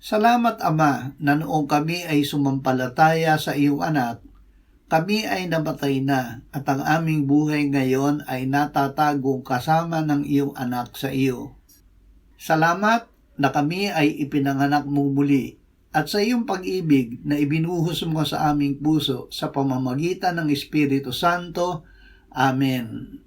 Salamat Ama na noong kami ay sumampalataya sa iyong anak, kami ay namatay na at ang aming buhay ngayon ay natatagong kasama ng iyong anak sa iyo. Salamat na kami ay ipinanganak mo muli at sa iyong pag-ibig na ibinuhos mo sa aming puso sa pamamagitan ng Espiritu Santo. Amen.